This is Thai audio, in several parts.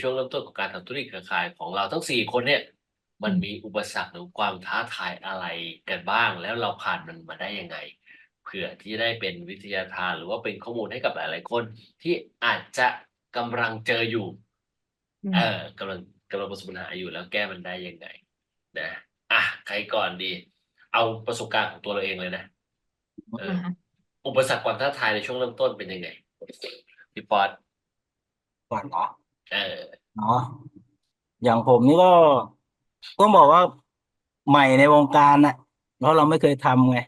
ช่วงเริ่มต้นของการทำธุรกิจเครือข่ายของเราทั้งสี่คนเนี่ย มันมีอุปสรรคหรือความท้าทายอะไรกันบ้าง แล้วเราผ่านมันมาได้ยังไงเผื่อที่จะได้เป็นวิทยาทานหรือว่าเป็นข้อมูลให้กับหลายๆคน ที่อาจจะกำลังเจออยู่อืมเออกำลังกำลังประสบปัญหาอยู่แล้วแก้มันได้ยังไงนะอะใครก่อนดี เอาประสบการณ์ของตัวเราเองเลยนะเอออ่าฮะอุปสรรคความท้าทายในช่วงเริ่มต้นเป็นยังไงพี่ปอดก่อนเหรอ เออเนาะอย่างผมนี่ก็ต้องบอกว่าใหม่ในวงการน่ะเพราะเราไม่เคยทำไง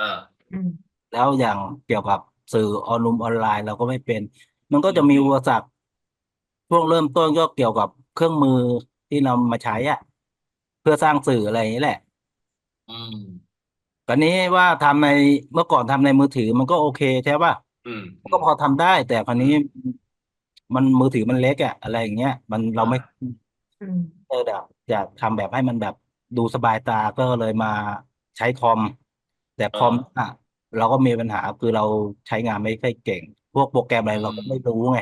อ่าอืมแล้วอย่างเกี่ยวกับสื่อออนไลน์ออนไลน์เราก็ไม่เป็น มันก็จะมีอุปสรรคช่วงเริ่มต้นก็เกี่ยวกับเครื่องมือที่นำมาใช้อะเพื่อสร้างสื่ออะไรอย่างนี้แหละ อืม ตอนนี้ว่าทำในเมื่อก่อนทำในมือถือมันก็โอเคใช่ป่ะอืมมันก็พอทำได้ แต่คราวนี้ มันมือถือมันเล็กอะอะไรอย่างเงี้ย มันเราไม่อืมเออแบบอยากทำแบบให้มันแบบดูสบายตาก็เลยมาใช้คอม แต่คอมอะเราก็มีปัญหาคือเราใช้งานไม่ค่อยเก่ง พวกโปรแกรมอะไรเราก็ไม่รู้ไง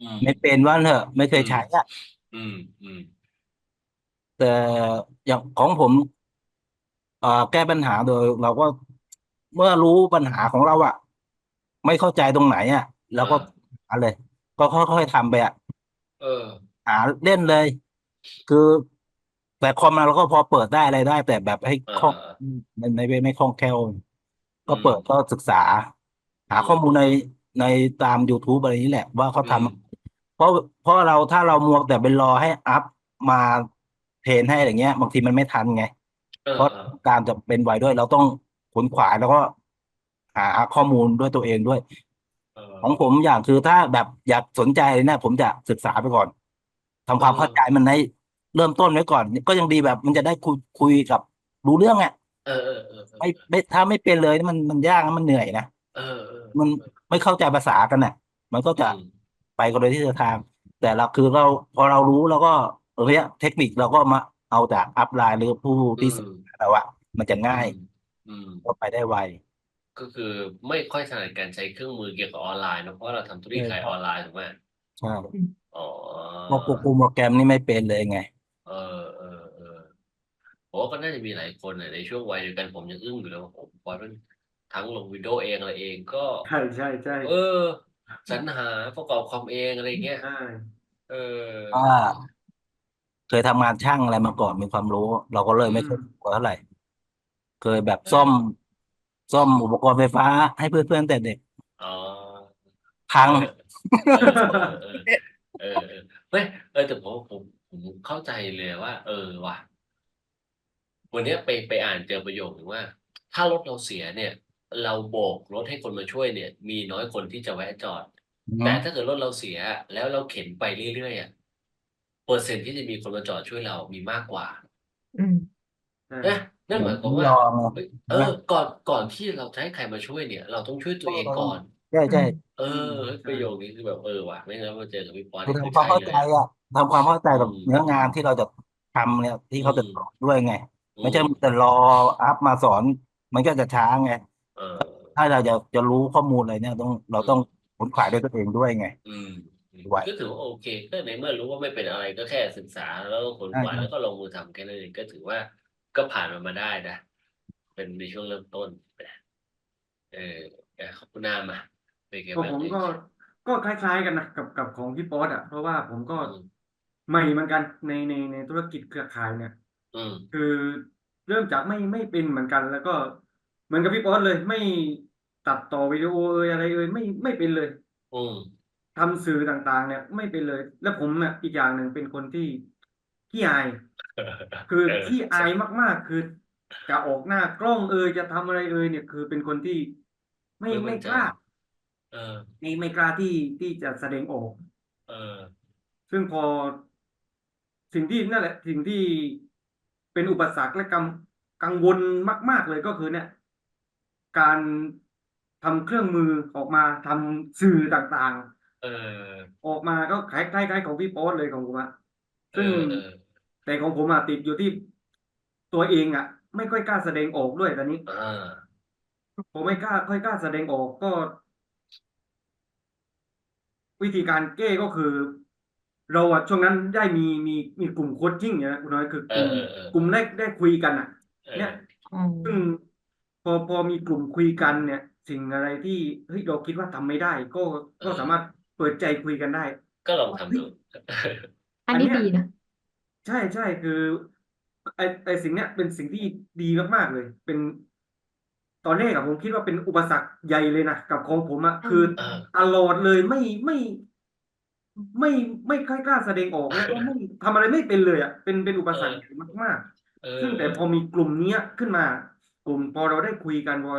อืม ไม่เป็นว่าเถอะไม่เคยใช้อะอืม อืม แต่อย่างของผม เอ่อแก้ปัญหาโดยเราก็เมื่อรู้ปัญหาของเราอะไม่เข้าใจตรงไหนอะเราก็หาเลย ก็ค่อยๆทำไปอะเออ หาเล่นเลย คือ แต่คอมเราก็พอเปิดได้อะไรได้ แต่แบบให้คล่องเออไม่ไม่ไม่ไม่คล่องแคล่วก็เปิดก็ศึกษา หาข้อมูลในในตาม YouTube อะไรนี้แหละ ว่าเขาทำอืมเพราะเพราะเราถ้าเรามัวแต่ไปรอให้อัพมาเทรนให้อะไรเงี้ยบางทีมันไม่ทันไง เออเพราะเออการจะเป็นไวด้วยเราต้องขวนขวายแล้วก็หาข้อมูลด้วยตัวเองด้วยเออ ของผมอย่างคือถ้าแบบอยากสนใจเลยเนี่ยผมจะศึกษาไปก่อนทำความเออเข้าใจมันในเริ่มต้นไว้ก่อน ก็ยังดีแบบมันจะได้คุยคุยกับรู้เรื่องอะเออเออเออไม่ไม่ถ้าไม่เป็นเลยมันมันยากนะมันเหนื่อยนะเออเออมันไม่เข้าใจภาษากันน่ะ มันก็จะอืมไปกันโดยที่ทาง แต่เราคือเราพอเรารู้แล้วก็เรียกเทคนิคเราก็มาเอาจากอัพไลน์หรือผู้ที่ศึกษาเราอะมันจะง่ายอืม ก็ไปได้ไว ก็คือไม่ค่อยถนัดการใช้เครื่องมือเกี่ยวกับออนไลน์เนอะเพราะเราทำธุรกิจขายออนไลน์ถูกไหมใช่อ๋อ พวกโปรแกรมนี่ไม่เป็นเลยไง เออเออเออโอ้ก็น่าจะมีหลายคนน่ะในช่วงวัยเดียวกันผมยังอึ้งอยู่เลยว่าผมพอมันทั้งลงวิดีโอเองอะไรเองก็ ใช่ใช่ใช่เออสรรหาประกอบความเองอะไรเงี้ย ใช่เออ อ่า เคยทำงานช่างอะไรมาก่อนมีความรู้ เราก็เลยไม่ค่อยกลัวเท่าไหร่ เคยแบบซ่อม ซ่อมอุปกรณ์ไฟฟ้าให้เพื่อนๆแต่เด็กอ๋อพัง เออเออเออเออเฮ้ยเออแต่ผมผมผมเข้าใจเลยว่า เออว่ะวันเนี้ยไปไปอ่านเจอประโยคหนึ่งว่า ถ้ารถเราเสียเนี่ย เราโบกรถให้คนมาช่วยเนี่ย มีน้อยคนที่จะแวะจอด แต่ถ้าเกิดรถเราเสียแล้วเราเข็นไปเรื่อยๆอะเปอร์เซ็นต์ที่จะมีคนมาจอดช่วยเรามีมากกว่าอืมใช่นะ นั่นหมายความว่าลองเฮ้ยเออ ก่อนก่อนที่เราจะให้ใครมาช่วยเนี่ย เราต้องช่วยตัวเองก่อน ใช่ใช่เออเฮ้ยประโยคนี้คือแบบเออว่ะไม่งั้นมาเจอกับพี่ปอนคือนี่คือทำความใช่เข้าเลใจย อะทำความเข้าใจกับอืมเนื้องานที่เราจะทำเนี่ยที่เขาจะอืมสอนด้วยไง อืไม่ใช่แต่รออัพมาสอน มันก็จะช้าไง เออถ้าเราจะจะรู้ข้อมูลอะไรเนี่ยต้องเราต้องขนขวายด้วยตัวเองด้วยไง อืมอืมไหวก็ถือว่าโอเคก็ในเมื่อรู้ว่าไม่เป็นอะไรก็แค่ศึกษาแล้วก็ขนขวายใช่ แล้วก็ลงมือทำแค่นั้นเองก็ถือว่า ก็ผ่านมันมาได้นะ เป็นในช่วงเริ่มต้นเออเออขอบคุณนามาเป็นไงก็บ้างผมเอ่ยก็ก็คล้าย ๆ กันนะกับกับของพี่ป๊อตอะ เพราะว่าผมก็อืมใหม่เหมือนกันในในในธุรกิจเครือข่ายเนี่ย อืม คือเริ่มจากไม่ไม่เป็นเหมือนกัน แล้วก็เหมือนกับพี่ป๊อตเลย ไม่ตัดต่อวิดีโอเอยอะไรเอยไม่ไม่เป็นเลยอืมทำสื่อต่างๆ เนี่ย ไม่เป็นเลย แล้วผมเนี่ยอีกอย่างหนึ่งเป็นคนที่ขี้อาย คือเออขี้อายมาก ๆ คือ จะออกหน้ากล้องเอยจะทำอะไรเอยเนี่ย คือเป็นคนที่ไม่ไม่มั่ไม่นใจกล้าเออ ไม่ไม่กล้าที่ที่จะแสดงออก เออ ซึ่งพอสิ่งที่นั่นแหละสิ่งที่เป็นอุปสรรคและกังกังวลมาก ๆ เลยก็คือเนี่ย การทำเครื่องมือออกมาทำสื่อต่างเออ ๆ ออกมาก็คล้ายคล้ายคล้ายของพี่โป๊ตเลยของผมอะเอซึ่งอเออ แต่ของผมอะติดอยู่ที่ตัวเองอะไม่ค่อยกล้าแสดงออกด้วยตอนนี้ อ่า ผมไม่กล้า ค่อยกล้าแสดงออกก็ วิธีการแก้ก็คือ เราอะช่วงนั้นได้มีมีมีกลุ่มโคชชิ่งเนี่ยนะคุณน้อยคือกลุ่มเออเออเออกลุ่มได้ได้คุยกันอะ เออเนี่ย อืมซึ่งพอพอมีกลุ่มคุยกันเนี่ย สิ่งอะไรที่เฮ้ยเราคิดว่าทำไม่ได้ ก็ก็สามารถเปิดใจคุยกันได้ ก็ลองทำดู อันนี้อันเนี้ยดีนะ ใช่ใช่คือ ไอไอสิ่งเนี้ยเป็นสิ่งที่ดีมาก ๆ เลย เป็น ตอนแรกอะผมคิดว่าเป็นอุปสรรคใหญ่เลยนะกับของผมอะคือเออ ตลอดเลยไม่ไม่ ไม่ไม่ค่อยกล้าแสดงออกแล้วก็ไม่ทำอะไรไม่เป็นเลยอะเป็นเป็นอุปสรรคใหญ่มากเอๆอซึ่งแต่พอมีกลุ่มเนี้ยขึ้นมา กลุ่มพอเราได้คุยกันพอ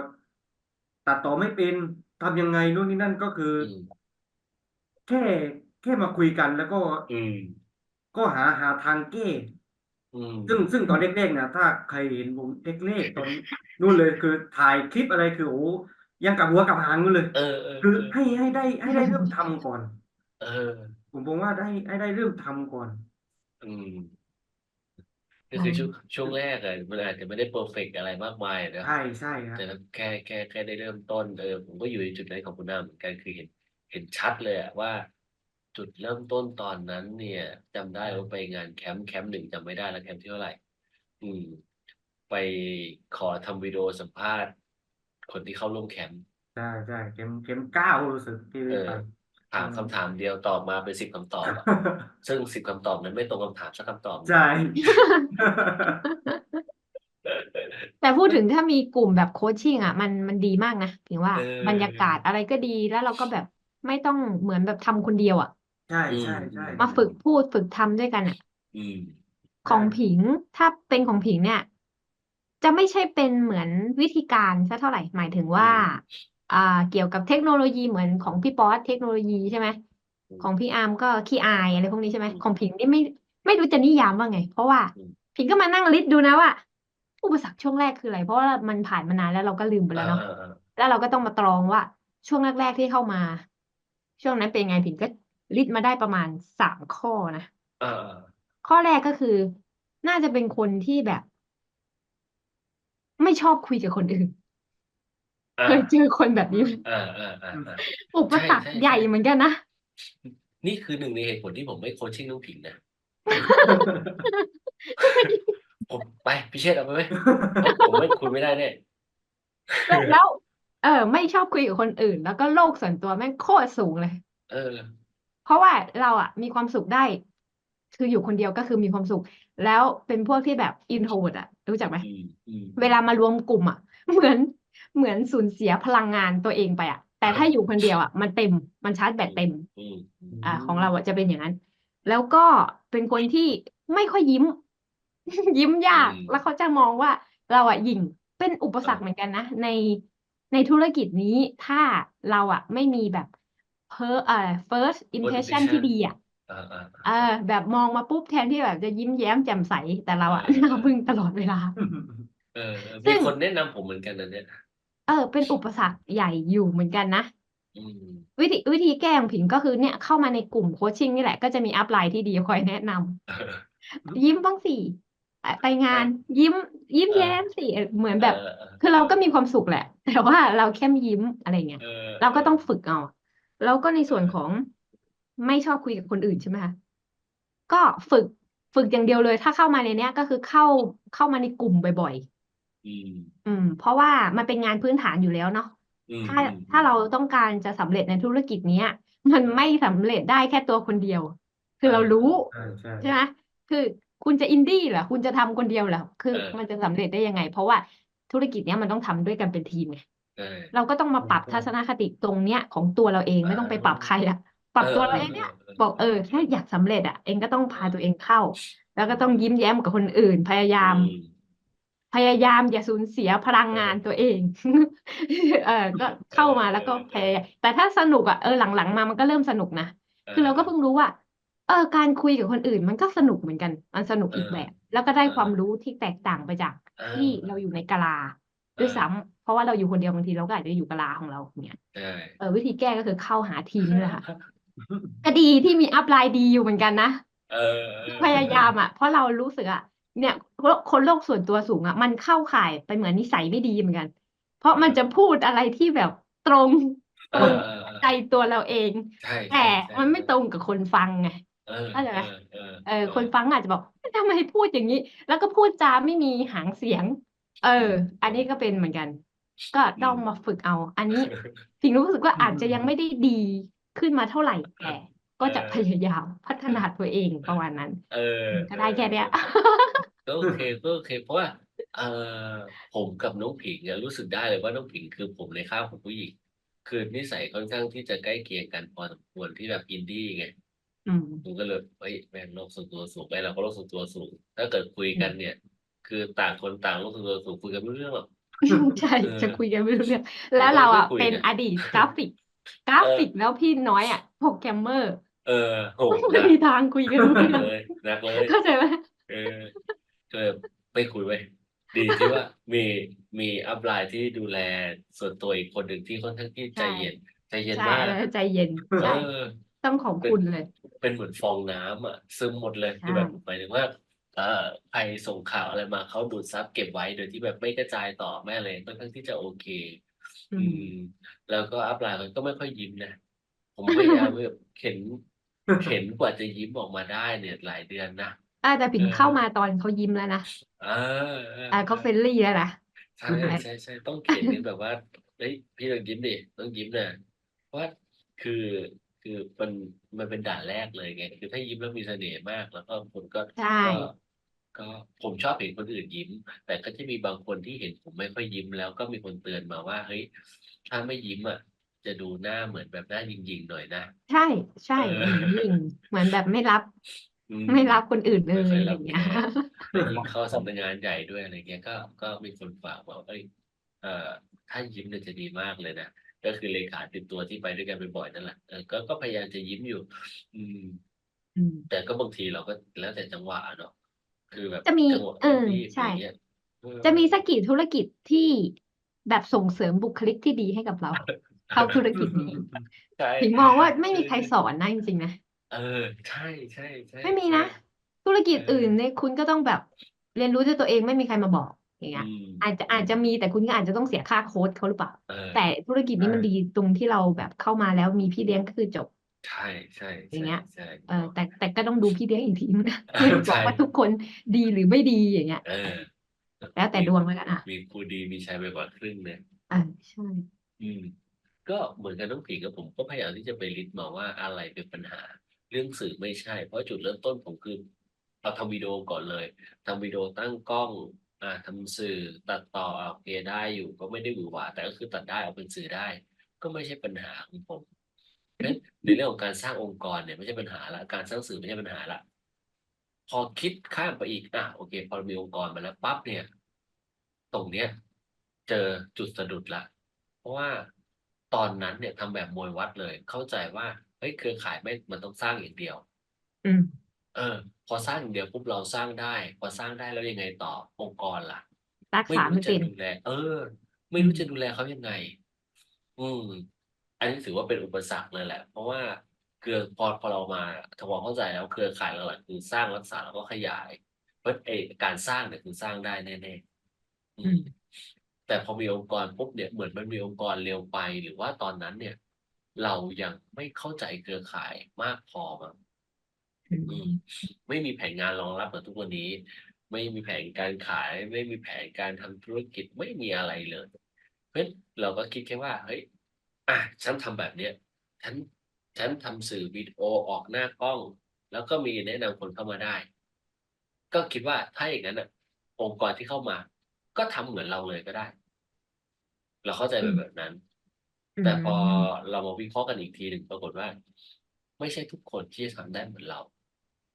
ตัดต่อไม่เป็นทำยังไงนู่นนี่นั่นก็คือ อืม แค่แค่มาคุยกันแล้วก็อืม ก็หาหาทางแก้อืมซึ่งซึ่งตอนแรกๆนะถ้าใครเห็นผมแรกๆตอนนู่นเลยคือถ่ายคลิปอะไรคือโอ้ยังกับหัวกับหางนู่นเลย เออเออคือให้ให้ได้ให้ได้เริ่มทำก่อน เออ ผมบอกว่าได้ให้ได้เริ่มทำก่อน อืมก็คือช่วงช่วงแรกอะมันอาจจะไม่ได้เพอร์เฟกอะไรมากมายอะนะ ใช่ใช่ครับ แต่แค่แค่แค่ได้เริ่มต้นเออผมก็อยู่ในจุดนั้นของคุณน้าเหมือนกันคือเห็นเห็นชัดเลยอะว่า จุดเริ่มต้นตอนนั้นเนี่ยจำได้ว่าไปงานแคมป์แคมป์หนึ่งจำไม่ได้แล้วแคมป์ที่เท่าไหร่ อืม ไปขอทำวิดีโอสัมภาษณ์ คนที่เข้าร่วมแคมป์ใช่ใช่เข็มเข็มเก้ารู้สึกที่เออไปถามคำถามเดียวตอบมาเป็นสิบคำตอบอะซึ่งสิบคำตอบนั้นไม่ตรงคำถามสักคำตอบใช่ แต่พูดถึงถ้ามีกลุ่มแบบโคชชิ่งอะมันมันดีมากนะถึงว่าเออ บรรยากาศอะไรก็ดีแล้วเราก็แบบไม่ต้องเหมือนแบบทำคนเดียวอะ ใช่ใช่ใช่มาฝึกพูดฝึกทำด้วยกันอะอืม ของผิงถ้าเป็นของผิงเนี่ย จะไม่ใช่เป็นเหมือนวิธีการซะเท่าไหร่ หมายถึงว่า อ่า เกี่ยวกับเทคโนโลยีเหมือนของพี่ป๊อตเทคโนโลยีใช่ไหมอืมของพี่อาร์มก็ขี้อายอะไรพวกนี้ใช่ไหมอืมของผิงนี่ไม่ไม่รู้จะนิยามว่าไง เพราะว่าอืม ผิงก็มานั่งลิสต์ดูนะว่าอุปสรรคช่วงแรกคืออะไร เพราะว่ามันผ่านมานานแล้วเราก็ลืมไปแล้วเนาะอ่าอ่าแล้วเราก็ต้องมาตรองว่าช่วงแรกๆที่เข้ามา ช่วงนั้นเป็นไงผิงก็ ลิสต์มาได้ประมาณสามข้อนะอ่าอ่าข้อแรกก็คือ น่าจะเป็นคนที่แบบ ไม่ชอบคุยกับคนอื่นอ่าเคยเจอคนแบบนี้ไหมอ่าอ่าอ่าอ่าอุปสรรคใช่ใช่ ใหญ่เหมือนกันนะ นี่คือหนึ่งในเหตุผลที่ผมไม่โคชชิ่งน้องผิงนะ ผมไปพิเชษเอาไปไหมผมไม่คุยไม่ได้แน่แล้วแล้วเออ ไม่ชอบคุยกับคนอื่น แล้วก็โลกส่วนตัวแม่งโคตรสูงเลย เออ เพราะว่าเราอะมีความสุขได้ คืออยู่คนเดียวก็คือมีความสุข แล้วเป็นพวกที่แบบอินโทรเวิร์อะรู้จักไหมอืมอืมเวลามารวมกลุ่มอะเหมือนเหมือนสูญเสียพลังงานตัวเองไปอะแต่ถ้าอยู่คนเดียวอะมันเต็มมันชาร์จแบตเต็ม อืมอืม อ่าของเราอะจะเป็นอย่างนั้น แล้วก็เป็นคนที่ไม่ค่อยยิ้ม ยิ้มยากแล้วเขาจะมองว่า เราอะหยิ่งเป็นอุปสรรคเหมือนกันนะในในธุรกิจนี้ถ้าเราอะไม่มีแบบ เพอเอ่อ first impression ที่ดีอะอ่าอ่าเออ แบบมองมาปุ๊บแทนที่แบบจะยิ้มแย้มแจ่มใสแต่เราอะเออหน้าบึ้งตลอดเวลา เออเออซึ่มีง คนแนะนำผมเหมือนกันนะเนี่ยเออ เป็นอุปสรรคใหญ่อยู่เหมือนกันนะ อืมวิธีวิธีแก้ของผิงก็คือเนี่ยเข้ามาในกลุ่มโคชชิ่งนี่แหละก็จะมีอัพไลน์ที่ดีคอยแนะนำยิ้มบ้างสิไปไปงาน ยิ้ม ยิ้มเออ แย้มสิเออเหมือนแบบเออเออคือเราก็มีความสุขแหละ แต่ว่าเราแค่ยิ้มอะไรเงี้ย เออเราก็ต้องฝึกเอา แล้วก็ในส่วนของไม่ชอบคุยกับคนอื่นใช่ไหมคะก็ฝึกฝึกอย่างเดียวเลย ถ้าเข้ามาในเนี้ย ก็คือเข้าเข้ามาในกลุ่มบ่อยอืมๆอืม เพราะว่ามันเป็นงานพื้นฐานอยู่แล้วเนาะอืมถ้าอืมถ้าเราต้องการจะสำเร็จในธุรกิจเนี้ย มันไม่สำเร็จได้แค่ตัวคนเดียว คือเรารู้ ใช่ใช่ ใช่ไหมคือคุณจะอินดี้เหรอ คุณจะทำคนเดียวเหรอ คือเออ มันจะสำเร็จได้ยังไง เพราะว่าธุรกิจเนี้ยมันต้องทำด้วยกันเป็นทีมไงใช่ เราก็ต้องมาปรับทัศนคติตรงเนี้ยของตัวเราเองไม่ต้องไปปรับใครอะปรับตัวเราเองเนี่ย บอกเออถ้าอยากสำเร็จอะเองก็ต้องพาตัวเองเข้า แล้วก็ต้องยิ้มแย้มกับคนอื่น พยายามอืมพยายามอย่าสูญเสียพลังงานตัวเอง เออก็เข้ามาแล้วก็พยายามแต่ถ้าสนุกอะเออหลังๆมามันก็เริ่มสนุกนะคือเราก็เพิ่งรู้ว่า เออ การคุยกับคนอื่น มันก็สนุกเหมือนกัน มันสนุกอีกแบบ แล้วก็ได้ความรู้ที่แตกต่างไปจากเออที่เราอยู่ในกะลา ด้วยซ้ำเพราะว่าเราอยู่คนเดียวบางทีเราก็อาจจะอยู่กะลาของเราเนี่ยใช่เออวิธีแก้ก็คือเข้าหาทีมนี่แหละค่ะก็ดีที่มีอัพไลน์ดีอยู่เหมือนกันนะเออเออพยายามอะ เพราะเรารู้สึกอะเนี่ยคนโลกส่วนตัวสูงอะ มันเข้าข่ายไปเหมือนนิสัยไม่ดีเหมือนกัน เพราะมันจะพูดอะไรที่แบบตรงเอตรงอเออเออใจตัวเราเองใช่ใช่แต่ใช่มันไม่ตรงกับคนฟังไงเออเข้าใจไหมเออเออเออคนฟังอาจจะบอกทำไมพูดอย่างนี้ แล้วก็พูดจาไม่มีหางเสียง เออ อันนี้ก็เป็นเหมือนกัน ก็ต้องมาฝึกเอา อันนี้พิงรู้สึกว่าอาจจะยังไม่ได้ดีขึ้นมาเท่าไหร่แต่ก็จะพยายามพัฒนาตัวเองประมาณนั้น เออก็ได้แค่เนี้ย ก็โอเคก็โอเค เพราะว่าเออผมกับน้องผิงเนี่ยรู้สึกได้เลยว่าน้องผิงคือผมในข้าวของผู้หญิงคือนิสัยค่อนข้างที่จะใกล้เคียงกันพอสมควรที่แบบอินดี้ไงอืม ผมก็เลยเฮ้ยแม่งโลกส่วนตัวสูงไปเราก็โลกส่วนตัวสูง ถ้าเกิดคุยกันเนี่ย คือต่างคนต่างโลกส่วนตัวสูงคุยกันไม่รู้เรื่องหรอก ใช่เออจะคุยกันไม่รู้เรื่อง แล้วเราอะไม่คุยเป็นเนี่ยอดีตกราฟิก กราฟิกแล้วพี่น้อยอะโปรแกรมเมอร์เออโหไม่หนักมีทางคุยกันรู้หนัเรื่กองเลยหนักเลย เข้าใจไหมเออก็เลยไม่คุยไปดีที่ว่ามีมีอัพไลน์ที่ดูแลส่วนตัวอีกคนหนึ่งที่ค่อนข้างที่ใจเย็น ใจเย็นใช่มากเออใจเย็นเอใช่อ ต้องขอบคุณเลย เป็นเหมือนฟองน้ำอะซึมหมดเลยใช่คือแบบหมายถึงว่าเอ่อ ใครส่งข่าวอะไรมาเขาดูดซับเก็บไว้โดยที่แบบไม่กระจายต่อแม่เลยค่อนข้างที่จะโอเค อือืม ม แล้วก็อัพไลน์มันก็ไม่ค่อยยิ้มนะ ผมพยายามแบบเข็นเข็นกว่าจะยิ้มออกมาได้เนี่ยหลายเดือนนะ อ่าแต่ผิงเออ เข้ามาตอนเขายิ้มแล้วนะเออเอออ่าเขาเฟรนลี่แล้วนะ ใช่ใช่ใช่ต้องเข็นนี่แบบว่าเฮ้ยพี่ต้องยิ้มดิต้องยิ้มนะเพราะว่าคือคือมันมันเป็นด่านแรกเลยไงคือถ้ายิ้มแล้วมีเสน่ห์มาก แล้วก็คนก็ใช่ ก็ ก็ผมชอบเห็นคนอื่นยิ้ม แต่ก็จะมีบางคนที่เห็นผมไม่ค่อยยิ้มแล้วก็มีคนเตือนมาว่าเฮ้ยถ้าไม่ยิ้มอะ จะดูหน้าเหมือนแบบหน้ายิงๆหน่อยนะ ใช่ใช่เออ เหมือนยิงเหมือนแบบไม่รับ อืไม่รับคนอื่นเลไม่ยค่อยอะไรรับเงี้ยแขกแล้วยิ่งเข้าสำนักงานใหญ่ด้วยอะไรเงี้ยก็ก็มีคนฝากบอกเอ้ยเอ่อถ้ายิ้มเนี่ยจะดีมากเลยนะก็คือเลขาติดตัวที่ไปด้วยกันบ่อยๆนั่นแหละเออก็ก็พยายามจะยิ้มอยู่ อืม อืมแต่ก็บางทีเราก็แล้วแต่จังหวะเนาะ คือแบบจะมีจังหวะเออรีบๆใช่อะไรเงี้ยเออ จะมีสักกี่ธุรกิจที่แบบส่งเสริมบุคลิกที่ดีให้กับเรา เข้าธุรกิจนี้ ใช่ถึงมองว่าไม่มีใครสอนนะจริงๆนะ เออ ใช่ใช่ใช่ไม่มีนะใช่ธุรกิจเอออื่อื่นเนี่ยคุณก็ต้องแบบเรียนรู้ด้วยตัวเองไม่มีใครมาบอกอย่างเงี้ยอืมอาจจะอาจจะมีแต่คุณก็อาจจะต้องเสียค่าโค้ดเขาหรือเปล่า เออ แต่ธุรกิจนี้มันใช่ดีตรงที่เราแบบเข้ามาแล้วมีพี่เลี้ยงก็คือจบ ใช่ใช่อย่างเงี้ยใช่เออแต่แต่ก็ต้องดูพี่เลี้ยงอีกทีนะเออไม่ได้บอกใช่ว่าทุกคนดีหรือไม่ดีอย่างเงี้ยเออแล้วแต่ดวงแล้วกันอะมีครูดีมีชัยไปกว่าครึ่งเนี่ยอ่าใช่ อืม ก็เหมือนกันน้องผิงกับผมก็พยายามที่จะไปลิสต์มาว่าอะไรเป็นปัญหา เรื่องสื่อไม่ใช่ เพราะจุดเริ่มต้นผมคือเราทำวิดีโอก่อนเลยทำวิดีโอตั้งกล้องอ่าทำสื่อตัดต่อโอเคได้อยู่ ก็ไม่ได้หวือหวาแต่ก็คือตัดได้เอาเป็นสื่อได้ ก็ไม่ใช่ปัญหาของผม ในเรื่องของการสร้างองค์กรเนี่ยไม่ใช่ปัญหาละการสร้างสื่อไม่ใช่ปัญหาละพอคิดข้ามไปอีกอะโอเค พอเรามีองค์กรมาแล้วปั๊บเนี่ย ตรงเนี้ย เจอจุดสะดุดละเพราะว่าตอนนั้นเนี่ยทำแบบมวยวัดเลย เข้าใจว่าเฮ้ยเครือข่ายไม่มันต้องสร้างอย่างเดียว อืมเออ พอสร้างอย่างเดียวปุ๊บเราสร้างได้ พอสร้างได้แล้วยังไงต่อองค์กรล่ะรักไม่ษารู้ไม่จะเป็นดูแลเออ ไม่รู้จะดูแลเขายังไง อืม อันนี้ถือว่าเป็นอุปสรรคเลยแหละ เพราะว่าเครือพอพอเรามาทำความเข้าใจแล้วเครือข่ายเราหลักคือสร้างรักษาแล้วก็ขยาย เพราะเออการสร้างเนี่ยคือสร้างได้แน่ๆอือืมมแต่พอมีองค์กรปุ๊บเนี่ยเหมือนมันมีองค์กรเร็วไป หรือว่าตอนนั้นเนี่ย เรายังไม่เข้าใจเครือข่ายมากพอมั้งอือืมมไม่มีแผนงานรองรับเหมือนทุกวันนี้ ไม่มีแผนการขาย ไม่มีแผนการทำธุรกิจไม่มีอะไรเลย เพราะฉะนั้นเราก็คิดแค่ว่าเฮ้ย อะฉันทำแบบเนี้ยฉันฉันทำสื่อวิดีโอออกหน้ากล้อง แล้วก็มีแนะนำคนเข้ามาได้ ก็คิดว่าถ้าอย่างนั้นอะ องค์กรที่เข้ามา ก็ทำเหมือนเราเลยก็ได้ เราเข้าใจแบบแบบนั้น แต่พอเรามาวิเคราะห์กันอีกทีหนึ่งปรากฏว่า ไม่ใช่ทุกคนที่จะทำได้เหมือนเรา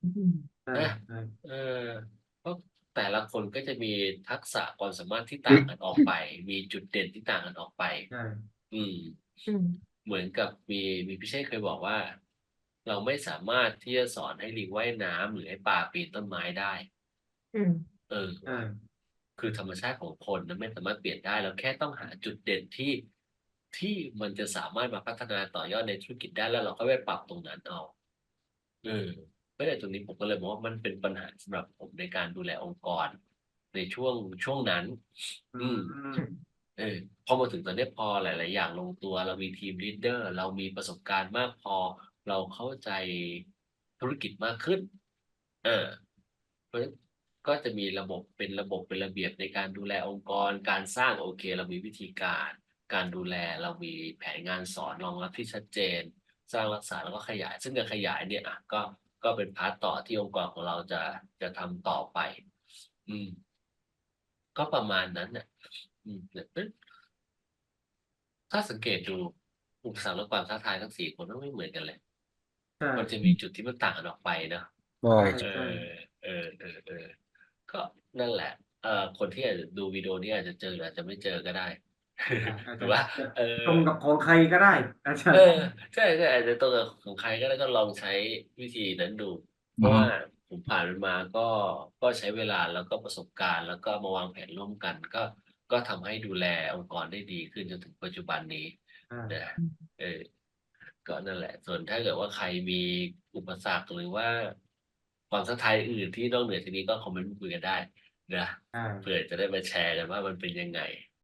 อืมใช่นะใช่เออเพราะแต่ละคนก็จะมีทักษะความสามารถที่ต่างกันออกไป มีจุดเด่นที่ต่างกันออกไปใช่อืม อืมเหมือนกับมีมีพี่เชษเคยบอกว่า เราไม่สามารถที่จะสอนให้ลิงว่ายน้ำหรือให้ปลาปีนต้นไม้ได้ อืมเออใช่คือธรรมชาติของคนนั้นไม่สามารถเปลี่ยนได้เราแค่ต้องหาจุดเด่นที่ที่มันจะสามารถมาพัฒนาต่อยอดในธุรกิจได้แล้วเราก็ไปปรับตรงนั้นเอาเออเพราะฉะนั้นตรงนี้ผมก็เลยมองว่ามันเป็นปัญหาสำหรับผมในการดูแลองค์กร ในช่วงช่วงนั้น อืม อืม เออพอมาถึงตอนนี้พอหลาย ๆ อย่างลงตัว เรามีทีมลีดเดอร์ เรามีประสบการณ์มากพอ เราเข้าใจธุรกิจมากขึ้น เออเพราะงั้นก็จะมีระบบเป็นระบบเป็นระเบียบในการดูแลองค์กร การสร้างโอเค เรามีวิธีการ การดูแลเรามีแผนงานสอนรองรับที่ชัดเจน สร้างรักษาแล้วก็ขยาย ซึ่งการขยายเนี่ยอะก็ก็เป็นพาร์ทต่อที่องค์กรของเราจะจะทำต่อไป อืม ก็ประมาณนั้นน่ะ อืมเนี่ยเอ๊ะถ้าสังเกตดูอุปสรรคและความท้าทายทั้งสี่คนมันไม่เหมือนกันเลย ใช่มันจะมีจุดที่มันต่างกันออกไปเนอะใช่ใช่เออเออเออเออก็นั่นแหละ เอ่อคนที่อาจจะดูวิดีโอนี้อาจจะเจอหรืออาจจะไม่เจอก็ได้อาจหจะรือว่า เออตรงกับของใครก็ได้อาจารเอย์อใช่ใช่อาจจะตรงกับของใครก็ได้ก็ลองใช้วิธีนั้นดู เพราะว่าผมผ่านมันมาก็ก็ใช้เวลาแล้วก็ประสบการณ์ แล้วก็มาวางแผนร่วมกันก็ ก็ทำให้ดูแลองค์กรได้ดีขึ้นจนถึงปัจจุบันนี้อ่านะเออก็นั่นแหละ ส่วนถ้าเกิดว่าใครมีอุปสรรคหรือว่าความท้าทายอื่นที่นอกเหนือจากนี้ก็คอมเมนต์มาคุยกันได้นะใช่เผื่อจะได้มาแชร์กันว่ามันเป็นยังไง